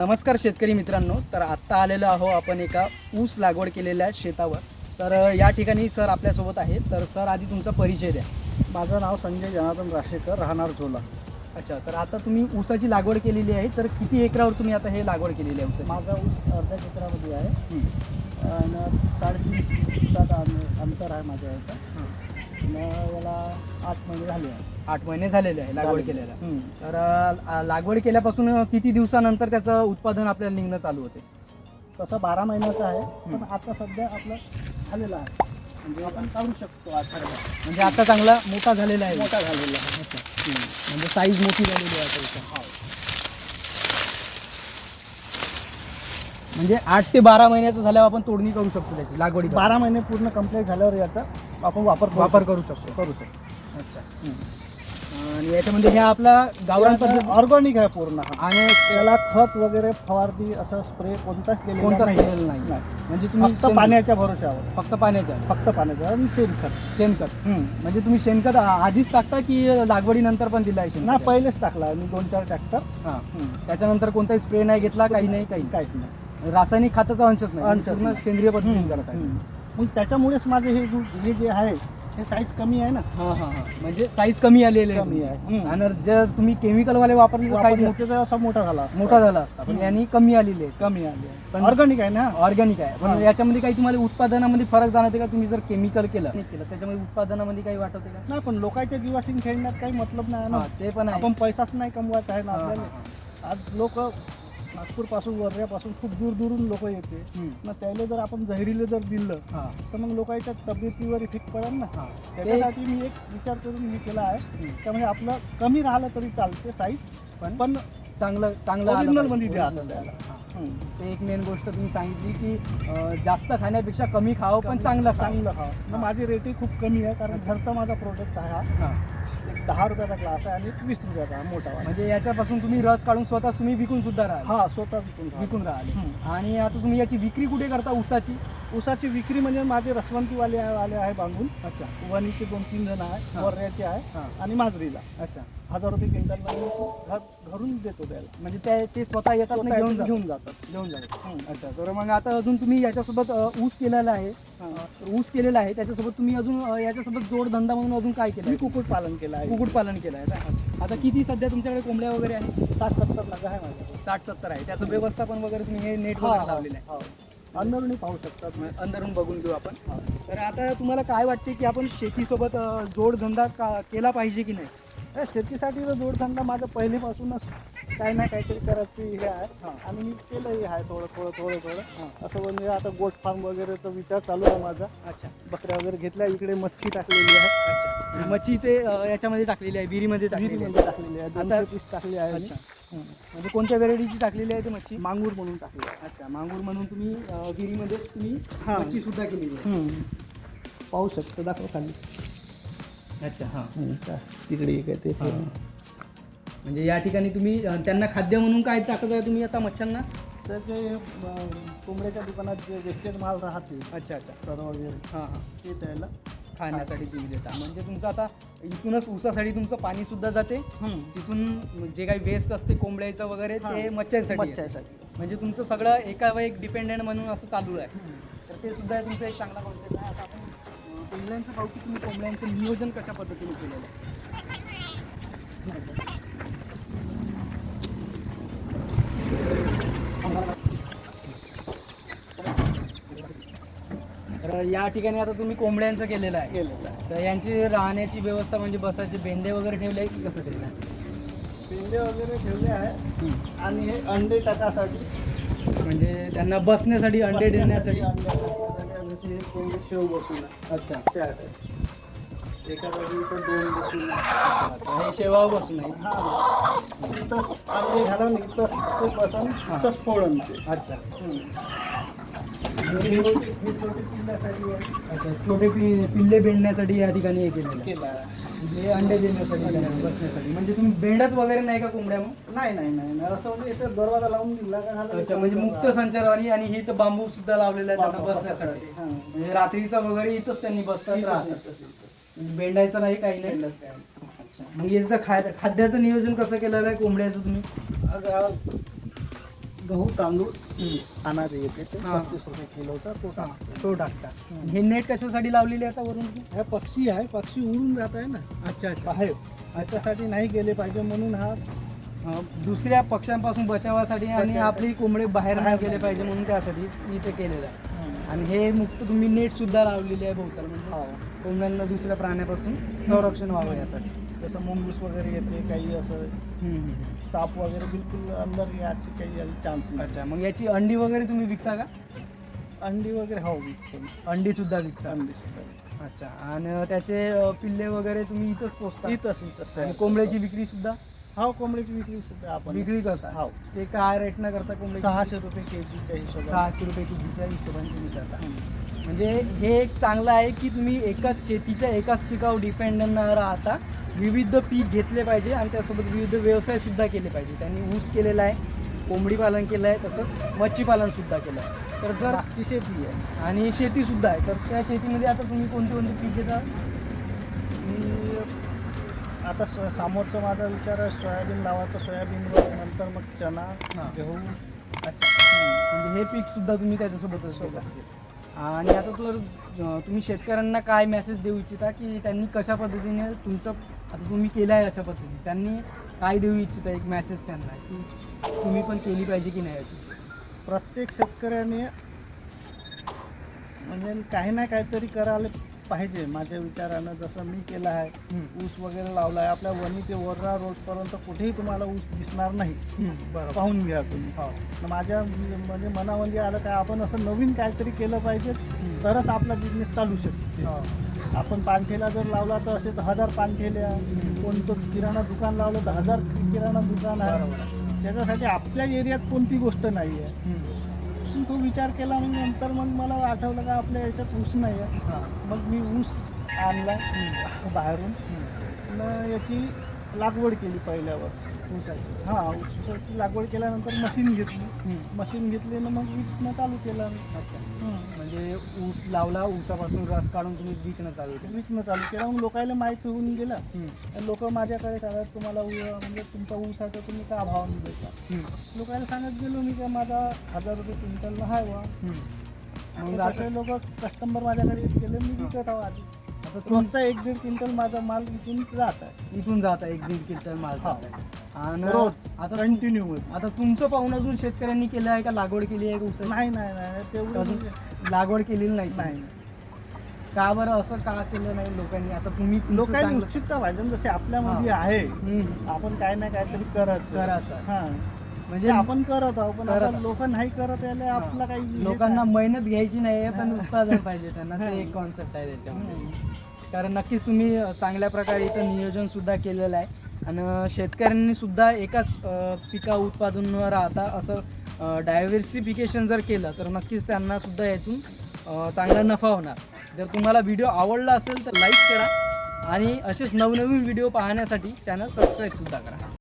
नमस्कार शेतकरी मित्रांनो तर आत्ता आलेलो आहो आपण एका ऊस लागवड केलेल्या शेतावर. तर या ठिकाणी सर आपल्यासोबत आहेत. तर सर आधी तुमचा परिचय द्या. माझं नाव संजय जनार्दन राशेकर राहणार झोला अच्छा तर आता तुम्ही ऊसाची लागवड केलेली आहे तर किती एकरावर तुम्ही आता हे लागवड केलेली आहे माझा ऊस अर्ध्या क्षेत्रामध्ये आहे. हं. आणि साडेतीन फुटाचं अंत- अंतर आहे माझ्या याचं आणि याला आठ महिने झाले आहे आठ महिने झालेले आहे लागवड केलेला. हं. तर अ, लागवड केल्यापासून किती दिवसानंतर त्याचं उत्पादन आपल्याला निघणं चालू होते? तसं बारा महिन्याचं आहे. पण आता सध्या आपलं झालेलं आहे. म्हणजे आपण काढू शकतो आठवड्यात म्हणजे आता चांगला मोठा झालेला आहे. मोठा झालेला आहे. म्हणजे साईज मोठी झालेली आहे आता. म्हणजे आठ ते बारा महिन्याचं झाल्यावर आपण तोडणी करू शकतो त्याची लागवडी बारा महिने पूर्ण कंप्लीट झाल्यावर याचा आपण वापर वापर. करू शकतो. करू शकतो. अच्छा. आणि याच्यामध्ये हे आपला गावरान पद्धत ऑर्गॅनिक आहे पूर्ण. आणि त्याला खत वगैरे फवारणी असं स्प्रे कोणताच केलेला कोणताच. केलेलं नाही. म्हणजे तुम्ही फक्त पाण्याच्या भरोश्यावर. फक्त पाण्याच्या. फक्त पाण्याच्या आणि शेणखत. शेणखत. म्हणजे तुम्ही शेणखत आधीच टाकता की लागवडीनंतर पण दिला आहे ना पहिलेच टाकला मी दोन चार ट्रॅक्टर हा. त्याच्यानंतर कोणताही स्प्रे नाही घेतला काही नाही काही काहीच नाही. रासायनिक खताचा अंशच नाही अंशच पूर्ण नाही. सेंद्रिय पद्धतीने करत आहे. मग त्याच्यामुळेच माझे हे जो- हे जे आहे हे साईज कमी आहे ना? हा हा हा. म्हणजे साईज कमी आलेली आहे. कमी आहे. हम्म. आणि जर तुम्ही केमिकल वाले वापरले तर साईज तर असा मोठा झाला असता. मोठा झाला असता. पण हम्म. यांनी कमी आलेली आहे. कमी आली पण- ऑर्गॅनिक आहे ना? ऑर्गॅनिक आहे. पण हा. याच्यामध्ये काही तुम्हाला उत्पादनामध्ये फरक जाणवते का? तुम्ही जर केमिकल केलं केलं. त्याच्यामध्ये उत्पादनामध्ये काही वाटते का? नाही पण लोकांच्या जीवाशी खेळण्यात काही मतलब नाही ना. हा, ते पण आहे. आपण पैसाच नाही कमवायचा आहे ना हा, हा, आपल्याला. आज लोक नागपूरपासून वर्ध्यापासून खूप दूर दूरून लोक येते. मग त्याला जर आपण जहिरीला जर दिलं तर मग लोकांच्या तब्येतीवर इफेक्ट पडेल ना त्याच्यासाठी मी एक विचार करून हे केला आहे. त्यामुळे आपलं कमी राहिलं तरी चालते साईज पण पण चांगलं चांगलं आलं Original पाहिजे. मध्ये द्या. ते एक मेन गोष्ट तुम्ही सांगितली की जास्त खाण्यापेक्षा कमी खावं पण चांगलं चांगलं खावं मग. माझी रेटिंग खूप कमी आहे कारण घरचा माझा प्रोडक्ट आहे हा. एक दहा रुपयाचा ग्लास आहे आणि एक वीस रुपयाचा मोठा वाला. म्हणजे याच्यापासून तुम्ही रस काढून स्वतः तुम्ही विकून सुद्धा राहाल. हा स्वतः विकून. विकून हम्म. आणि आता तुम्ही याची विक्री कुठे करता ऊसाची? ऊसाची विक्री म्हणजे माझे रसवंतीवाले आहे- वाले आहे बांधून. अच्छा. वणीचे दोन तीन जण आहे हा. वर्ऱ्याचे आहे. आणि माजरीला. अच्छा. हजार रुपये क्विंटल घर घरून देतो त्याला. म्हणजे ते ते स्वतः येतात स्वतः घेऊन जातात. घेऊन जातात. घेऊन जातात. हम्म. अच्छा. तर मग आता अजून तुम्ही याच्यासोबत अ, ऊस केलेला आहे. हा. ऊस केलेला आहे त्याच्यासोबत तुम्ही अजून अ, याच्यासोबत जोडधंदा म्हणून अजून काय केलं मी कुक्कुटपालन केलं आहे. कुक्कुटपालन केलं आहे? आता किती सध्या तुमच्याकडे कोंबड्या वगैरे आहे साठ सत्तर लाख आहे माझ्याकडे साठ सत्तर आहे. त्याचं व्यवस्थापन वगैरे तुम्ही हे नेट वगैरे लावलेलं आहे. अंदरूनही पाहू शकतात. मग अंदरून बघून घेऊ आपण. हा. तर आता तुम्हाला काय वाटते की आपण शेतीसोबत अ, जोडधंदा का केला पाहिजे की नाही? या शेतीसाठी तर जोडधंदा माझं पहिलेपासूनच. काही ना काहीतरी करायची हे आहे हा. आणि मी केलंही आहे थोडं थोडं थोडं हा. थोडं असं म्हणजे आता गोट फार्म वगैरेचा विचार चालू आहे माझा अच्छा बकऱ्या वगैरे घेतल्या इकडे मच्छी टाकलेली आहे अच्छा मच्छी ते याच्यामध्ये टाकलेली आहे विहिरीमध्ये विहिरीमध्ये टाकलेली आहे दोनशे पीस टाकली आहे अच्छा. हं. म्हणजे कोणत्या व्हेरायटीची टाकलेली आहे ते मच्छी मांगूर म्हणून टाकली आहे अच्छा मांगूर म्हणून तुम्ही विहिरीमध्येच तुम्ही हा. मच्छी सुद्धा केलेली आहे हं. पाहू शकतो दाखव खाली अच्छा हां हं? तिकडे एक आहे ते हा. म्हणजे या ठिकाणी तुम्ही त्यांना खाद्य म्हणून काय टाकत आहे तुम्ही आता मच्छ्यांना तर ते कोंबड्याच्या दुकानात जे वेस्टेज माल राहते अच्छा अच्छा. सर वगैरे हां हां. ते त्याला खाण्यासाठी तुम्ही देता. म्हणजे तुमचं आता इथूनच ऊसासाठी तुमचं पाणी सुद्धा जाते तिथून जे काही वेस्ट असते कोंबड्याचं वगैरे ते. मच्छ्यांसाठी. मच्छ्यासाठी. म्हणजे तुमचं सगळं एकावर एक डिपेंडेंट म्हणून असं चालू आहे. तर ते सुद्धा तुमचं एक चांगला कॉन्सेप्ट आहे. आता आपण कोंबड्यांचं पाहू की तुम्ही कोंबड्यांचं नियोजन कशा पद्धतीने केलेलं आहे? या ठिकाणी आता तुम्ही कोंबड्यांचं केलेलं आहे. केलेलं आहे तर यांची राहण्याची व्यवस्था म्हणजे बसायचे बेंदे वगैरे ठेवले की कसं ठेवलं आहे पेंडे वगैरे ठेवले आहे आणि हे अंडे टाकासाठी म्हणजे त्यांना बसण्यासाठी अंडे देण्यासाठी. अंडे कोंबडे शेव बसून आहे. अच्छा एका जागी इथं दोन बसून आहे. हे शेवा बसून आहे हा. इथंच अंडे घालून इथंच ते बसून इथंच फोडून ते. अच्छा. हे छोटे- हे पि पिल्ले बेंडण्यासाठी या ठिकाणी हे केलेलं आहे. केलं आहे. म्हणजे अंडे देण्यासाठी बसण्यासाठी म्हणजे तुम्ही बेंडत वगैरे नाही का कोंबड्या मग नाही नाही नाही. असं म्हणजे इथं दरवाजा लावून दिला का अच्छा म्हणजे मुक्त संचारवाणी आणि हे तर बांबू सुद्धा लावलेला आहे त्यांना बसण्यासाठी हां. म्हणजे रात्रीचा वगैरे इथंच त्यांनी बसतात राहतात. म्हणजे बेंडायचं नाही काही नाही. अच्छा मग याचं खा खाद्याचं नियोजन कसं केलेलं आहे कोंबड्याचं तुम्ही गहू तांदूळ खाणारे येते ते हा. पस्तीस रुपये किलोचा तो हा, टाकतो तो टाकता. हे नेट कशासाठी लावलेली आहे आता वरून? हा पक्षी आहे पक्षी उडून जात आहे ना. अच्छा अच्छा. बाहेर त्याच्यासाठी नाही गेले पाहिजे म्हणून हा अं, दुसऱ्या पक्ष्यांपासून बचावासाठी आणि बचावासाठी. आपली कोंबडे बाहेर नाही गेले. पाहिजे म्हणून त्यासाठी इथे केलेलं आहे. आणि हे मुक्त तुम्ही नेट सुद्धा लावलेली आहे बहुताल म्हणजे कोंबड्यांना दुसऱ्या प्राण्यापासून संरक्षण व्हावं यासाठी. जसं मुंगूस वगैरे येते काही असं. साप वगैरे बिलकुल अंदर याची काही चान्स नाही. अच्छा मग याची अंडी वगैरे तुम्ही विकता का? अंडी वगैरे हो विकतो. अंडी सुद्धा विकता? अंडी सुद्धा अच्छा आणि त्याचे पिल्ले वगैरे तुम्ही इथंच पोचता इथंच इथंच. आणि कोंबड्याची विक्री सुद्धा? हो कोंबडीची विक्री सुद्धा आपण विक्री करता? हो. ते काय रेटनं करता कोंबड्याची सहाशे रुपये केजीच्या हिशोबाने. सहाशे रुपये केजीच्या हिशोबाने तुम्ही करता. म्हणजे हे एक चांगलं आहे की तुम्ही एकाच शेतीच्या एकाच पिकावर डिपेंडंट न राहता विविध पीक घेतले पाहिजे आणि त्यासोबत विविध व्यवसाय सुद्धा केले पाहिजे. त्यांनी ऊस केलेला आहे कोंबडी पालन केलं आहे तसंच मच्छीपालन सुद्धा केलं आहे. तर जर द्राक्षी शेती आहे आणि शेती सुद्धा आहे तर त्या शेतीमध्ये आता तुम्ही कोणते कोणते पीक घेता? मी आता स- समोरचा माझा विचार आहे सोयाबीन लावायचं सोयाबीनवर नंतर मग चना. गहू अच्छा. म्हणजे हे पीक सुद्धा तुम्ही त्याच्यासोबतच घेता. आणि आता तर तुम्ही शेतकऱ्यांना काय मेसेज देऊ इच्छिता की त्यांनी कशा पद्धतीने तुमचं आता तुम्ही केलं आहे अशा पद्धतीने. त्यांनी काय देऊ इच्छिता एक मेसेज त्यांना की तुम्ही पण केली पाहिजे की नाही याची प्रत्येक शेतकऱ्याने म्हणजे काही ना काहीतरी करायला पाहिजे माझ्या विचारानं. जसं मी केलं आहे. ऊस वगैरे लावला आहे आपल्या वणी ते वर्धा रोडपर्यंत कुठेही तुम्हाला ऊस दिसणार नाही. बरोबर. पाहून घ्या तुम्ही. हो. न माझ्या म्हणजे मनामध्ये आलं काय आपण असं नवीन काहीतरी केलं पाहिजे. तरच आपला बिझनेस चालू शकते. हो. आपण पानठेला जर लावला तर असे तर हजार पानठेल्या कोणतं किराणा दुकान लावलं तर हजार किराणा दुकान आहे. त्याच्यासाठी आपल्या एरियात कोणती गोष्ट नाही आहे तो विचार केला मग नंतर मग मला आठवलं का आपल्या याच्यात ऊस नाही आहे. मग मी ऊस आणला बाहेरून. याची लागवड केली पहिल्या वर्षी ऊसाची हां ऊसाची लागवड केल्यानंतर मशीन घेतली. मशीन घेतली ना मग विकणं चालू केलं अच्छा. म्हणजे ऊस लावला ऊसापासून रस काढून तुम्ही विकणं चालू केलं विकणं चालू केलं मग लोकायला माहिती होऊन गेलं. लोक माझ्याकडे सांगत तुम्हाला म्हणजे तुमचा ऊस आहे तर तुम्ही का भावाने देता. लोकांना सांगत गेलो मी का माझा हजार रुपये क्विंटल हाय हम्म. मग तसे लोक कस्टमर माझ्याकडे गेले मी विकत आहो आधी तुम तुमचा एक दीड क्विंटल माझा माल इथून जात आहे इथून जाता एक दीड क्विंटल माल हा. जात. आणि रोज आता कंटिन्यू आता तुमचं पाहून अजून शेतकऱ्यांनी केलं आहे का लागवड केली आहे का ऊसाची? नाही नाही नाही तेवढं अजून म्हणजे लागवड केलेली नाही नाही का बरं असं का केलं नाही लोकांनी आता तुम्ही तुमचं लोकांनी चांगलं- उत्सुकता पाहिजे ना, जसे आपल्यामध्ये आहे हम्म. आपण काय ना काहीतरी करायचं करायचं. हा म्हणजे आपण करत आहोत पण करत आता आहोत. लोक नाही करत यायला आपला काही हे लोकांना. मेहनत घ्यायची नाही आहे पण. उत्पादन पाहिजे त्यांना ते. एक कॉन्सेप्ट आहे त्याच्यामध्ये. कारण नक्कीच तुम्ही चांगल्या प्रकारे इथं नियोजन सुद्धा केलेलं आहे आणि शेतकऱ्यांनी सुद्धा एकाच अ, पिका उत्पादन न राहता असं डायव्हर्सिफिकेशन जर केलं तर नक्कीच त्यांना सुद्धा यातून अ, चांगला नफा होणार जर तुम्हाला व्हिडिओ आवडला असेल तर लाईक करा आणि असेच नवनवीन व्हिडिओ पाहण्यासाठी चॅनल सबस्क्राईब सुद्धा करा